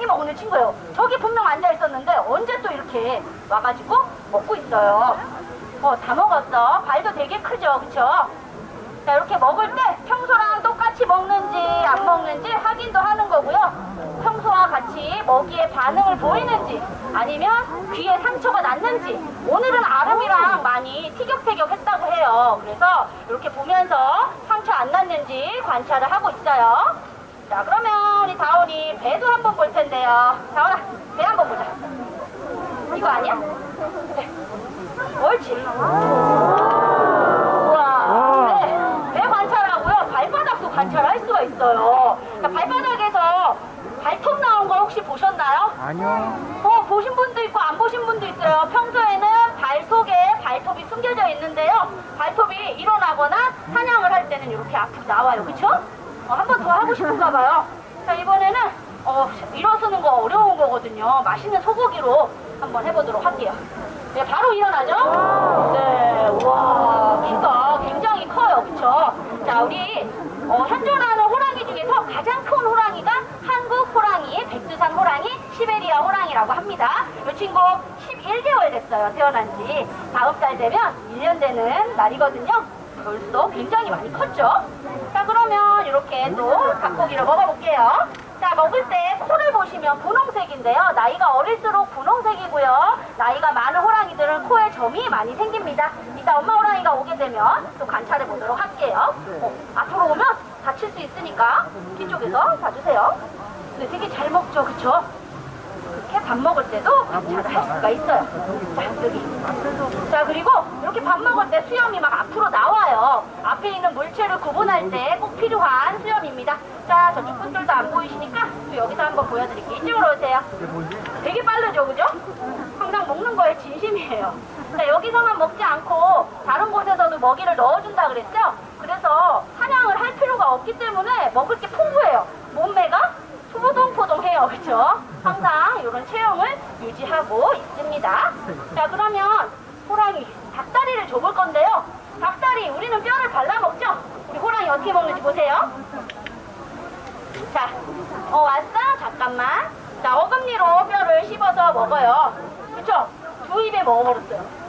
많이 먹는 친구예요. 저기 분명 앉아 있었는데 언제 또 이렇게 와가지고 먹고 있어요. 어, 다 먹었어. 발도 되게 크죠, 그쵸? 자, 이렇게 먹을 때 평소랑 똑같이 먹는지 안 먹는지 확인도 하는 거고요. 평소와 같이 먹이에 반응을 보이는지 아니면 귀에 상처가 났는지 오늘은 아름이랑 많이 티격태격 했다고 해요. 그래서 이렇게 보면서 상처 안 났는지 관찰을 하고 있어요. 자, 그러면 우리 다운이 배도 한번 볼 텐데요. 다운아, 배 한번 보자. 이거 아니야? 배. 옳지. 우와. 네, 배 관찰하고요. 발바닥도 관찰할 수가 있어요. 자, 발바닥에서 발톱 나온 거 혹시 보셨나요? 아니요. 어, 보신 분도 있고 안 보신 분도 있어요. 평소에는 발 속에 발톱이 숨겨져 있는데요. 발톱이 일어나거나 사냥을 할 때는 이렇게 앞으로 나와요. 그쵸? 어, 한 번 더 하고 싶은가 봐요. 자, 이번에는 어, 일어서는 거 어려운 거거든요. 맛있는 소고기로 한번 해보도록 할게요. 네, 바로 일어나죠? 네, 와, 키가 굉장히 커요. 그쵸? 자, 우리 어, 현존하는 호랑이 중에서 가장 큰 호랑이가 한국 호랑이, 백두산 호랑이, 시베리아 호랑이라고 합니다. 이 친구 11개월 됐어요. 태어난 지. 다음 달 되면 1년 되는 날이거든요. 벌써 굉장히 많이 컸죠? 자, 그러면 이렇게 또 닭고기를 먹어볼게요. 자, 먹을 때 코를 보시면 분홍색인데요. 나이가 어릴수록 분홍색이고요. 나이가 많은 호랑이들은 코에 점이 많이 생깁니다. 이따 엄마 호랑이가 오게 되면 또 관찰해 보도록 할게요. 어, 앞으로 오면 다칠 수 있으니까 뒤쪽에서 봐주세요. 네, 되게 잘 먹죠, 그쵸? 그렇게 밥 먹을 때도 관찰을 할 수가 있어요. 자, 여기. 자, 그리고 이렇게 밥 먹을 때 수염이 막 앞으로 나와요. 앞에 있는 물체를 구분할 때 꼭 필요한 수염입니다. 자, 저쪽 분들도 안 보이시니까 또 여기서 한번 보여드릴게요. 이쪽으로 오세요. 되게 빠르죠, 그죠? 항상 먹는 거에 진심이에요. 자, 여기서만 먹지 않고 다른 곳에서도 먹이를 넣어준다 그랬죠? 그래서 사냥을 할 필요가 없기 때문에 먹을 게 풍부해요. 몸매가 포동포동해요, 그죠? 항상 이런 체형을 유지하고 있습니다. 자, 그러면 호랑이 닭다리를 줘볼 건데요. 닭다리 우리는 뼈를 발라 먹죠? 우리 호랑이 어떻게 먹는지 보세요. 자, 어 왔어? 잠깐만. 자, 어금니로 뼈를 씹어서 먹어요. 그쵸? 두 입에 먹어버렸어요.